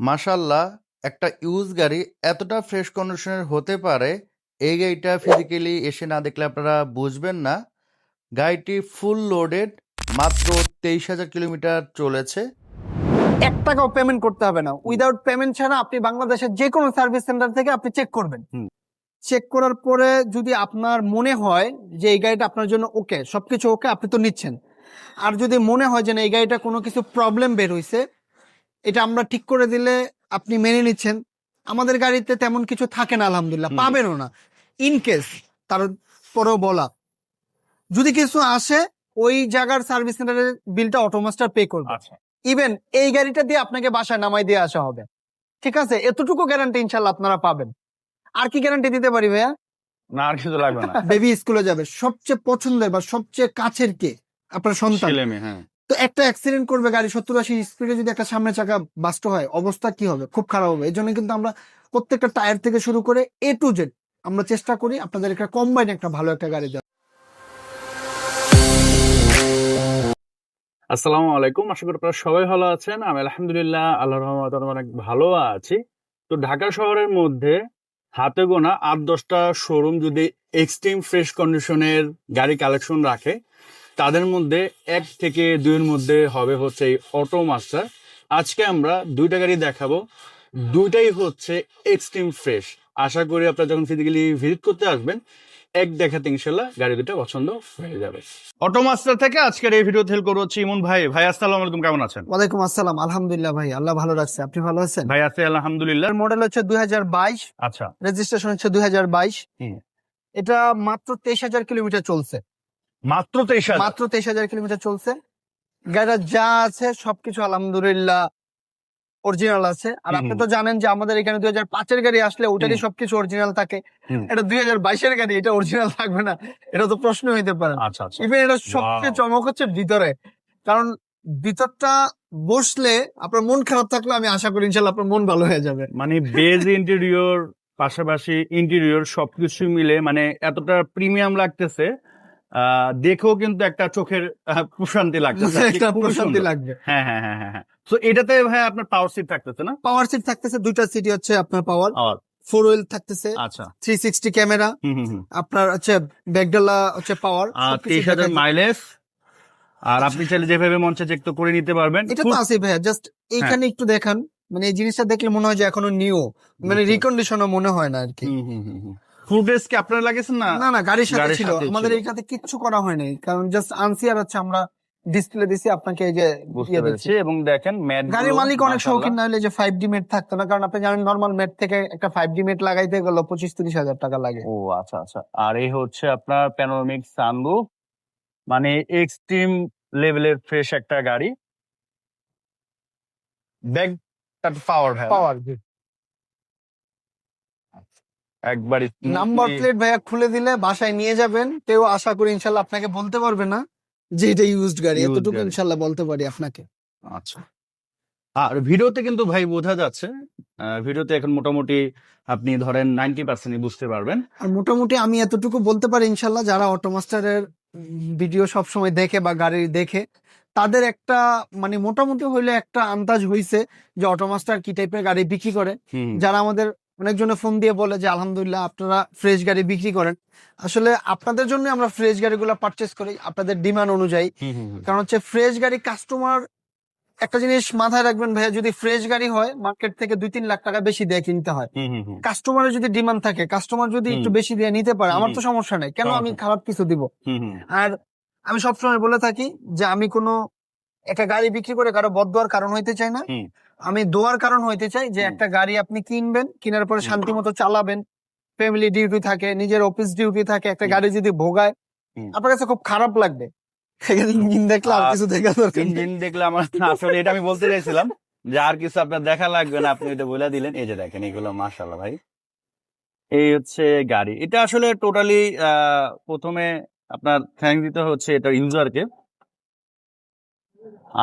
মাশাল্লাহ একটা ইউজ গাড়ি এতটা ফ্রেশ কন্ডিশনের হতে পারে এই গাড়িটা ফিজিক্যালি এসে না দেখলে আপনারা বুঝবেন না। গাড়িটি ফুল লোডেড মাত্র তেইশ হাজার কিলোমিটার চলেছে। এক টাকাও পেমেন্ট করতে হবে না। উইদাউট পেমেন্ট ছাড়া আপনি বাংলাদেশের যে কোনো সার্ভিস সেন্টার থেকে আপনি চেক করবেন। চেক করার পরে যদি আপনার মনে হয় যে এই গাড়িটা আপনার জন্য ওকে সবকিছু ওকে আপনি তো নিচ্ছেন। আর যদি মনে হয় যে না এই গাড়িটা কোনো কিছু প্রবলেম বের হইছে এটা আমরা ঠিক করে দিলে আপনি মেনে নিচ্ছেন। আমাদের গাড়িতে তেমন কিছু থাকে না আলহামদুলিল্লাহ। পাবেনও না। ইন কেস তারপরেও বলা। যদি কিছু আসে ওই জায়গার সার্ভিস সেন্টারের বিলটা অটোমাস্টার পে করবে। আচ্ছা। ইভেন এই গাড়িটা দিয়ে আপনাকে বাসায় নামাই দিয়ে আসা হবে। ঠিক আছে? এতটুকু গ্যারান্টি ইনশাল্লাহ আপনারা পাবেন। আর কি গ্যারান্টি দিতে পারি ভাইয়া? না আর কিছু লাগবে না। বেবি স্কুলে যাবে। সবচেয়ে পছন্দের বা সবচেয়ে কাছের কে? আপনার সন্তান। হ্যাঁ। তো একটা অ্যাক্সিডেন্ট করবে গাড়ি, সত্তর আশি স্পিডে যদি একটা সামনে চাকা বাস্ট হয়, অবস্থা কি হবে? খুব খারাপ হবে। এই জন্য কিন্তু আমরা প্রত্যেকটা টায়ার থেকে শুরু করে এ টু জেড আমরা চেষ্টা করি আপনাদের একটা কম্বাইন একটা ভালো একটা গাড়ি দেওয়া আসসালামু আলাইকুম। আশা করি আপনারা সবাই ভালো আছেন। আমি আলহামদুলিল্লাহ, আল্লাহর রহমতে অনেক ভালো আছি। তো ঢাকা শহরের মধ্যে হাতে গোনা আট দশটা শোরুম যদি এক্সট্রিম ফ্রেশ কন্ডিশনের গাড়ি কালেকশন রাখে তাদের মধ্যে এক থেকে দুইয়ের মধ্যে হবে হচ্ছে এই অটো মাস্টার। আজকে আমরা দুইটা গাড়ি দেখাবো। দুইটাই হচ্ছে এক্সট্রিম ফ্রেশ আশা করি আপনারা যখন ফিজিক্যালি ভিজিট করতে আসবেন এক দেখাতে ইনশাল্লাহ গাড়ি দুটো পছন্দ হয়ে যাবে। অটো মাস্টার থেকে আজকের এই ভিডিও হেল্প করব হচ্ছে ইমন ভাই। ভাই আসসালামু আলাইকুম কেমন আছেন? ওয়ালাইকুম আসসালাম। আলহামদুলিল্লাহ ভাই আল্লাহ ভালো রাখছে। আপনি ভালো আছেন? ভাই আছে আলহামদুলিল্লাহ। মডেল হচ্ছে দুই হাজার বাইশ। আচ্ছা। রেজিস্ট্রেশন হচ্ছে দুই হাজার বাইশ। হুম। এটা মাত্র তেইশ হাজার কিলোমিটার চলছে। মাত্র তেইশ মাত্র তেইশ হাজার কিলোমিটার চলছে। গাড়িটা যা আছে সবকিছু আলহামদুলিল্লাহ অরিজিনাল আছে। আর আপনি তো জানেন যে আমাদের এখানে দুই হাজার পাঁচের গাড়ি আসলে ওটারই সবকিছু অরিজিনাল থাকে। এটা দুই হাজার বাইশের গাড়ি এটা অরিজিনাল থাকবে না। এটা তো প্রশ্ন হইতে পারে। না আচ্ছা আচ্ছা। ইভেন এটা সবচেয়ে চমক হচ্ছে ভিতরে। কারণ ভিতরটা বসলে আপনার মন খারাপ থাকলে আমি আশা করি ইনশাল্লাহ আপনার মন ভালো হয়ে যাবে। মানে বেজ ইন্টেরিয়র পাশাপাশি ইন্টেরিয়র সবকিছু মিলে মানে এতটা প্রিমিয়াম লাগতেছে দেখেও কিন্তু একটা চোখের প্রশান্তি লাগতেছে একটা প্রশান্তি লাগবে। হ্যাঁ হ্যাঁ হ্যাঁ হ্যাঁ তো এটাতে ভাই আপনার পাওয়ার সিট থাকতেছে না? পাওয়ার সিট থাকতেছে দুইটা সিটি হচ্ছে আপনার পাওয়ার ফোর হুইল থাকতেছে আচ্ছা। থ্রি সিক্সটি ক্যামেরা আপনার হচ্ছে ব্যাগডালা হচ্ছে পাওয়ার তেইশ হাজার মাইলেজ আর আপনি চাইলে যেভাবে মঞ্চে চেক তো করে নিতে পারবেন। এটা তো আছে ভাইয়া জাস্ট এইখানে একটু দেখান। মানে এই জিনিসটা দেখলে মনে হয় যে এখনও নিউ মানে রিকন্ডিশনও মনে হয় না আর কি। কি আপনার লাগেছেন না? না না গাড়ির সাথে ছিল। আমাদের। এইখানে কিচ্ছু করা হয়নি। কারণ জাস্ট আনসি আর হচ্ছে আমরা ডিসপ্লে দিছি আপনাকে এই যে বুঝতে পেরেছি। দিচ্ছি। এবং দেখেন ম্যাট গাড়ির মালিক অনেক শৌখিন না হলে যে ফাইভ ডি মেট থাকতো না। কারণ আপনি জানেন নর্মাল মেট থেকে একটা ফাইভ ডি মেট লাগাইতে গেল পঁচিশ তিরিশ হাজার টাকা লাগে। ও আচ্ছা আচ্ছা। আর এই হচ্ছে আপনার প্যানোরামিক সানরুফ মানে এক্সট্রিম লেভেলের ফ্রেশ একটা গাড়ি। ব্যাগ পাওয়ার পাওয়ার একবারই নাম্বার প্লেট ভাইয়া খুলে দিলে বাসায় নিয়ে যাবেন। কেউ আশা করি ইনশাল্লাহ আপনাকে বলতে পারবে না যে এটা ইউজড গাড়ি। এতটুকু। ইনশাল্লাহ বলতে পারি আপনাকে। আচ্ছা। আর ভিডিওতে কিন্তু ভাই বোঝা যাচ্ছে ভিডিওতে এখন মোটামুটি আপনি ধরেন নাইনটি পার্সেন্টই বুঝতে পারবেন। আর মোটামুটি আমি এতটুকু বলতে পারি ইনশাল্লাহ যারা অটোমাস্টারের ভিডিও সব সময় দেখে বা গাড়ি দেখে তাদের একটা মানে মোটামুটি হইলে একটা আন্দাজ হইছে যে অটোমাস্টার কি টাইপের গাড়ি বিক্রি করে। যারা আমাদের অনেকজনে ফোন দিয়ে বলে যে আলহামদুলিল্লাহ আপনারা ফ্রেশ গাড়ি বিক্রি করেন। আসলে আপনাদের জন্য আমরা ফ্রেশ গাড়িগুলো পারচেস করি আপনাদের ডিমান্ড অনুযায়ী। কারণ হচ্ছে ফ্রেশ গাড়ি কাস্টমার একটা জিনিস মাথায় রাখবেন ভাইয়া যদি ফ্রেশ গাড়ি হয় মার্কেট থেকে দুই তিন লাখ টাকা বেশি দিয়ে কিনতে হয়। কাস্টমারের যদি ডিমান্ড থাকে কাস্টমার যদি একটু বেশি দিয়ে নিতে পারে আমার তো সমস্যা নেই। কেন আমি খারাপ কিছু দিব? আর আমি সবসময় বলে থাকি যে আমি কোনো একটা গাড়ি বিক্রি করে কারও বদ দেওয়ার কারণ হইতে চাই না। আমি দোয়ার কারণ হইতে চাই যে একটা গাড়ি আপনি কিনবেন কেনার পরে শান্তি মতো চালাবেন ফ্যামিলি ডিউটি থাকে নিজের অফিস ডিউটি থাকে একটা গাড়ি যদি ভোগায় আপনার কাছে খুব খারাপ লাগবে। ইঞ্জিন দেখলে আর কিছু দেখা দরকার। ইঞ্জিন দেখলে আমার আসলে এটা আমি বলতে চাইছিলাম যে আর কিছু আপনার দেখা লাগবে না আপনি এটা বলে দিলেন। এই যে দেখেন এগুলো মাশাল্লাহ ভাই। এই হচ্ছে গাড়ি। এটা আসলে টোটালি প্রথমে আপনার থ্যাংক দিতে হচ্ছে এটা ইউজারকে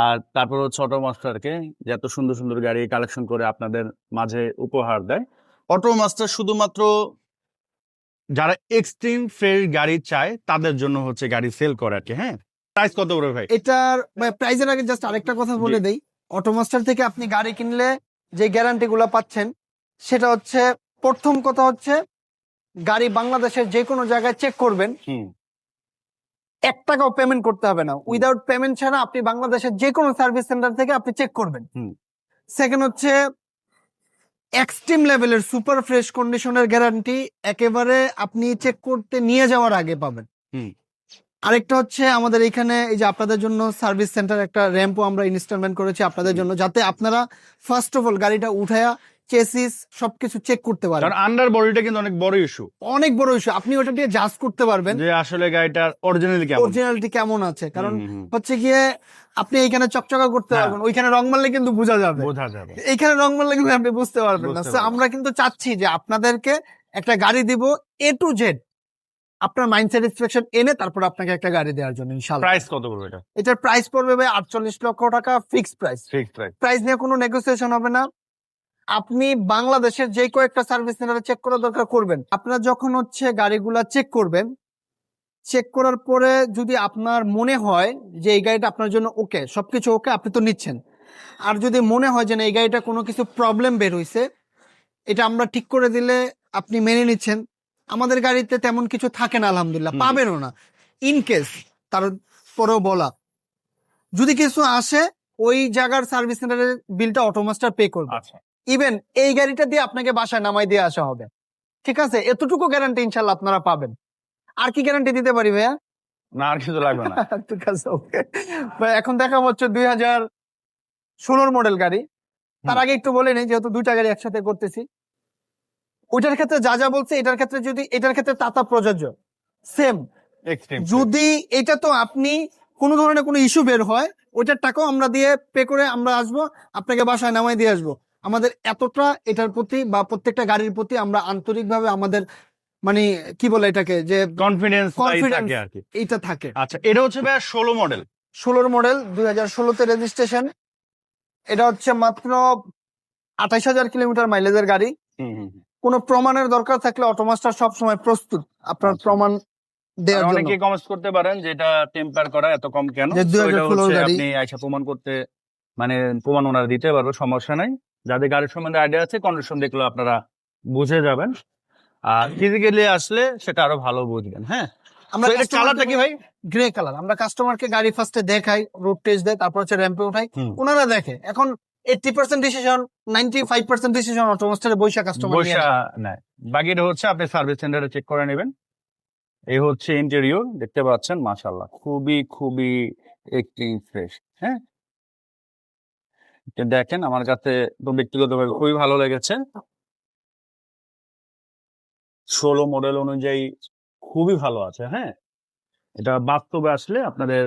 আর তারপর হচ্ছে অটো মাস্টারকে যে এত সুন্দর সুন্দর গাড়ি কালেকশন করে আপনাদের মাঝে উপহার দেয়। অটো মাস্টার শুধুমাত্র যারা এক্সট্রিম ফ্রেশ গাড়ি চায় তাদের জন্য হচ্ছে গাড়ি সেল করে আর কি হ্যাঁ? প্রাইস কত করে ভাই? এটার প্রাইজের আগে জাস্ট আরেকটা কথা বলে জি। অটো মাস্টার থেকে আপনি গাড়ি কিনলে যে গ্যারান্টি গুলা পাচ্ছেন সেটা হচ্ছে প্রথম কথা হচ্ছে গাড়ি বাংলাদেশের যে কোনো জায়গায় চেক করবেন। হুম। এক টাকাও পেমেন্ট করতে হবে না। উইদাউট পেমেন্ট ছাড়া আপনি বাংলাদেশের যে কোনো সার্ভিস সেন্টার থেকে আপনি চেক করবেন। হুম। সেকেন্ড হচ্ছে এক্সট্রিম লেভেলের সুপার ফ্রেশ কন্ডিশনের গ্যারান্টি একেবারে আপনি চেক করতে নিয়ে যাওয়ার আগে পাবেন। হুম। আরেকটা হচ্ছে আমাদের এখানে এই যে আপনাদের জন্য সার্ভিস সেন্টার একটা র্যাম্পও আমরা ইনস্টলমেন্ট করেছি আপনাদের জন্য যাতে আপনারা ফার্স্ট অফ অল গাড়িটা উঠায়া চেসিস সবকিছু চেক করতে কারণ আন্ডার বডিটা কিন্তু অনেক বড় ইস্যু অনেক বড় ইস্যু আপনি ওটা দিয়ে জাজ করতে পারবেন। যে আসলে গাড়িটার অরিজিনালি কেমন। অরিজিনালিটি কেমন আছে? কারণ। হচ্ছে গিয়ে আপনি এইখানে চকচকা করতে হ্যাঁ। পারবেন ওইখানে রং মারলে কিন্তু বোঝা যাবে। বোঝা যাবে। এইখানে রং মারলে কিন্তু আপনি বুঝতে পারবেন না। আমরা কিন্তু চাচ্ছি যে আপনাদেরকে একটা গাড়ি দিব এ টু জেড আপনার মাইন্ড স্যাটিসফ্যাকশন এনে তারপর আপনাকে একটা গাড়ি দেওয়ার জন্য ইনশাল্লাহ প্রাইস কত পড়বে এটা? এটার প্রাইস পড়বে ভাই আটচল্লিশ লক্ষ টাকা fix price fixed price price নিয়ে কোনো নেগোসিয়েশন হবে না। আপনি বাংলাদেশের যে কয়েকটা সার্ভিস সেন্টারে চেক করা দরকার করবেন। আপনার যখন হচ্ছে গাড়িগুলা চেক করবেন চেক করার পরে যদি আপনার মনে হয় যে এই গাড়িটা আপনার জন্য ওকে সবকিছু ওকে আপনি তো নিচ্ছেন। আর যদি মনে হয় যে না এই গাড়িটা কোনো কিছু প্রবলেম বের হইছে এটা আমরা ঠিক করে দিলে আপনি মেনে নিচ্ছেন। আমাদের গাড়িতে তেমন কিছু থাকে না আলহামদুলিল্লাহ। হুম। পাবেনও না। ইন কেস তার পরেও বলা। যদি কিছু আসে ওই জায়গার সার্ভিস সেন্টারের বিলটা অটোমাস্টার পে করবে। আচ্ছা। ইভেন এই গাড়িটা দিয়ে আপনাকে বাসায় নামাই দিয়ে আসা হবে। ঠিক আছে? এতটুকু গ্যারান্টি ইনশাল্লাহ আপনারা পাবেন। আর কি গ্যারান্টি দিতে পারি ভাইয়া? না আর কিছু লাগবে না। ঠিক আছে ওকে ভাই এখন দেখা হচ্ছে দুই হাজার ষোলোর মডেল গাড়ি। তার আগে একটু বলে নেই যেহেতু দুইটা গাড়ি একসাথে করতেছি। ওইটার ক্ষেত্রে যা যা বলছে এটার ক্ষেত্রে যদি এটার ক্ষেত্রে তাতা প্রযোজ্য। সেম যদি এটা তো আপনি কোনো ধরনের কোনো ইস্যু বের হয় ওইটার টাকাও আমরা দিয়ে পে করে আমরা আসব আপনাকে বাসায় নামাই দিয়ে আসব। আমাদের এতটা এটার প্রতি বা প্রত্যেকটা গাড়ির প্রতি আমরা আন্তরিকভাবে আমাদের মানে কি বলে এটাকে যে কনফিডেন্স Confidence। থাকে আর কি। এইটা থাকে। আচ্ছা এটা হচ্ছে ভাই ষোলো মডেল ষোলোর মডেল দুই হাজার ষোলোতে রেজিস্ট্রেশন এটা হচ্ছে মাত্র আঠাইশ হাজার কিলোমিটার মাইলেজের গাড়ি। কোনো প্রমাণের দরকার থাকলে অটোমাস্টার সব সময় প্রস্তুত। আপনার আচ্ছা। প্রমাণ দেওয়ার জন্য। অনেকে কমেন্ট করতে পারেন যে এটা টেম্পার করা এত কম কেন? যে 2016 গাড়ি। আপনি আইসা প্রমাণ করতে মানে প্রমাণ ওনারা দিতে পারবে সমস্যা নাই। যাদের গাড়ির সম্বন্ধে আইডিয়া আছে কন্ডিশন দেখলে আপনারা বুঝে যাবেন। আর ফিজিক্যালি আসলে সেটা আরও ভালো বুঝবেন হ্যাঁ? আমরা কালারটা কি ভাই? গ্রে কালার আমরা কাস্টমারকে গাড়ি ফার্স্টে দেখাই রোড টেস্ট দেয় তারপর হচ্ছে র্যাম্পে উঠাই। ওনারা দেখে। এখন eighty percent decision ninety five percent decision অটোমাস্টারে বৈশা কাস্টমার বৈশা নেয়। বাকিটা হচ্ছে আপনি সার্ভিস সেন্টারে চেক করে নেবেন। এই হচ্ছে ইন্টেরিয়র দেখতে পাচ্ছেন মাশাল্লাহ খুবই খুবই একটি ফ্রেশ হ্যাঁ? দেখেন আমার কাছে তো ব্যক্তিগতভাবে খুবই ভালো লেগেছে। ষোলো মডেল অনুযায়ী খুবই ভালো আছে হ্যাঁ? এটা বাস্তবে আসলে আপনাদের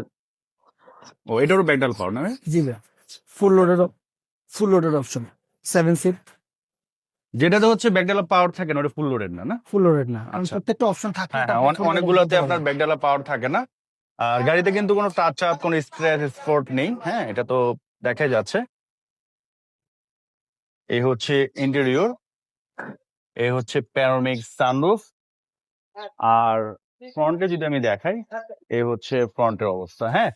ও এটারও ব্যাকডাল পাওয়ার না জি ভাই। Full loaded full loaded option seven seat যেটাতে হচ্ছে ব্যাকডালা পাওয়ার থাকে না ওটা ফুল লোডেড না না? ফুল লোডেড না। আর আচ্ছা। প্রত্যেকটা অপশন থাকে হ্যাঁ হ্যাঁ, অনে- অনেকগুলোতে আপনার ব্যাকডালা পাওয়ার থাকে না। আর গাড়িতে কিন্তু কোনো টাচ আপ কোনো স্ক্র্যাচ স্পট নেই হ্যাঁ? এটা তো দেখা যাচ্ছে। এই হচ্ছে ইন্টেরিয়র এই হচ্ছে প্যানোরামিক সানরুফ আর ফ্রন্টে যদি আমি দেখাই এই হচ্ছে ফ্রন্টের অবস্থা হ্যাঁ?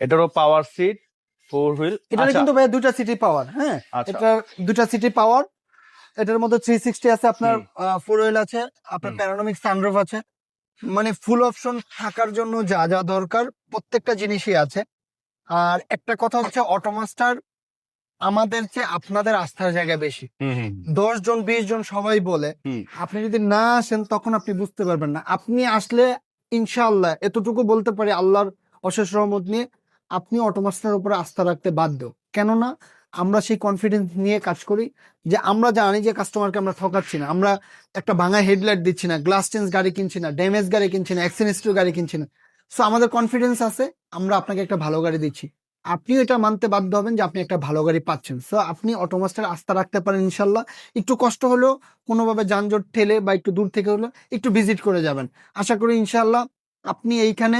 এটারও পাওয়ার সিট ফোর হুইল এটা কিন্তু ভাই দুটা সিটি পাওয়ার হ্যাঁ? এটা দুটা সিটি পাওয়ার এটার মধ্যে থ্রি সিক্সটি আছে আপনার ফোর হুইল আছে আপনার। প্যারানমিক সানরুফ আছে মানে ফুল অপশন থাকার জন্য যা যা দরকার প্রত্যেকটা জিনিসই আছে। আর একটা কথা হচ্ছে অটোমাস্টার আমাদের চেয়ে আপনাদের আস্থার জায়গা বেশি। দশ জন বিশ জন সবাই বলে আপনি যদি না আসেন তখন আপনি বুঝতে পারবেন না। আপনি আসলে ইনশাআল্লাহ এতটুকু বলতে পারি আল্লাহর অশেষ রহমত নিয়ে আপনি অটোমাস্টার উপরে আস্থা রাখতে বাধ্য। কেননা আমরা সেই কনফিডেন্স নিয়ে কাজ করি যে আমরা জানি যে কাস্টমারকে আমরা ঠকাচ্ছি না। আমরা একটা ভাঙা হেডলাইট দিচ্ছি না গ্লাস চেঞ্জ গাড়ি কিনছি না ড্যামেজ গাড়ি কিনছি না অ্যাক্সিডেন্ট গাড়ি কিনছি না। সো আমাদের কনফিডেন্স আছে আমরা আপনাকে একটা ভালো গাড়ি দিচ্ছি। আপনিও এটা মানতে বাধ্য হবেন যে আপনি একটা ভালো গাড়ি পাচ্ছেন। সো আপনি অটোমাস্টার আস্থা রাখতে পারেন ইনশাল্লাহ। একটু কষ্ট হলেও কোনোভাবে যানজট ঠেলে বা একটু দূর থেকে হলেও একটু ভিজিট করে যাবেন। আশা করি ইনশাল্লাহ আপনি এইখানে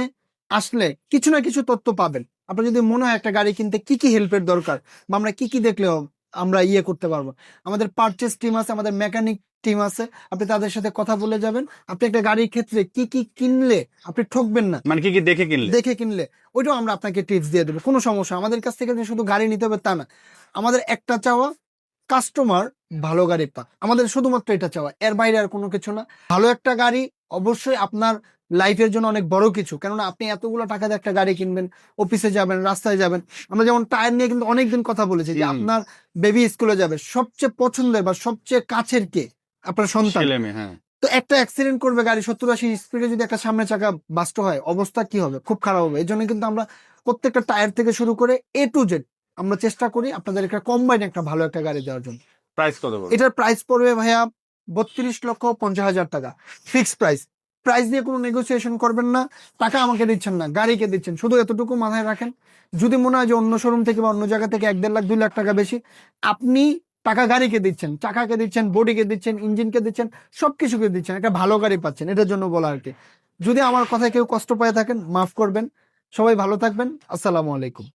আসলে কিছু না কিছু তথ্য পাবেন। আপনার যদি মনে হয় একটা গাড়ি কিনতে কি কি হেল্পের দরকার বা আমরা কি কি দেখলেও আমরা ইয়ে করতে পারব। আমাদের পারচেস টিম আছে, আমাদের মেকানিক টিম আছে আপনি তাদের সাথে কথা বলে যাবেন। আপনি একটা গাড়ির ক্ষেত্রে কি কি কিনলে আপনি ঠকবেন না। মানে কি কি দেখে কিনলে? দেখে কিনলে ওইটাও আমরা আপনাকে টিপস দিয়ে দেবো কোনো সমস্যা আমাদের কাছ থেকে শুধু গাড়ি নিতে হবে তা না। আমাদের একটা চাওয়া কাস্টমার ভালো গাড়ি পা। আমাদের শুধুমাত্র এটা চাওয়া এর বাইরে আর কোনো কিছু না। ভালো একটা গাড়ি অবশ্যই আপনার লাইফের জন্য অনেক বড় কিছু। কেননা আপনি এতগুলো টাকা দিয়ে একটা গাড়ি কিনবেন অফিসে যাবেন রাস্তায় যাবেন। আমরা যেমন টায়ার নিয়ে কিন্তু অনেকদিন কথা বলেছি যে আপনার বেবি স্কুলে যাবে সবচেয়ে পছন্দের বা সবচেয়ে কাছের কে? আপনার সন্তান। ছেলে মেয়ে হ্যাঁ। তো একটা অ্যাক্সিডেন্ট করবে গাড়ি সত্তর আশি স্পিডে যদি একটা সামনে চাকা বাস্ট হয় অবস্থা কি হবে? খুব খারাপ হবে। এই জন্য কিন্তু আমরা প্রত্যেকটা টায়ার থেকে শুরু করে এ টু জেড আমরা চেষ্টা করি আপনাদের একটা কম্বাইন একটা ভালো একটা গাড়ি দেওয়ার জন্য। প্রাইস কত এটার প্রাইস পড়বে ভাইয়া বত্রিশ লক্ষ পঞ্চাশ হাজার টাকা। ফিক্স প্রাইস প্রাইস দিয়ে কোনো নেগোসিয়েশন করবেন না। টাকা আমাকে দিচ্ছেন না গাড়িকে দিচ্ছেন। শুধু এতটুকু মাথায় রাখেন। যদি মনে হয় যে অন্য শোরুম থেকে বা অন্য জায়গা থেকে এক দেড় লাখ দুই লাখ টাকা বেশি আপনি টাকা গাড়িকে দিচ্ছেন, চাকাকে দিচ্ছেন, বডিকে দিচ্ছেন, ইঞ্জিনকে দিচ্ছেন সব কিছুকে দিচ্ছেন, একটা ভালো গাড়ি পাচ্ছেন, এটার জন্য বলা আর কি। যদি আমার কথায় কেউ কষ্ট পেয়ে থাকেন, মাফ করবেন। সবাই ভালো থাকবেন। আসসালামু আলাইকুম।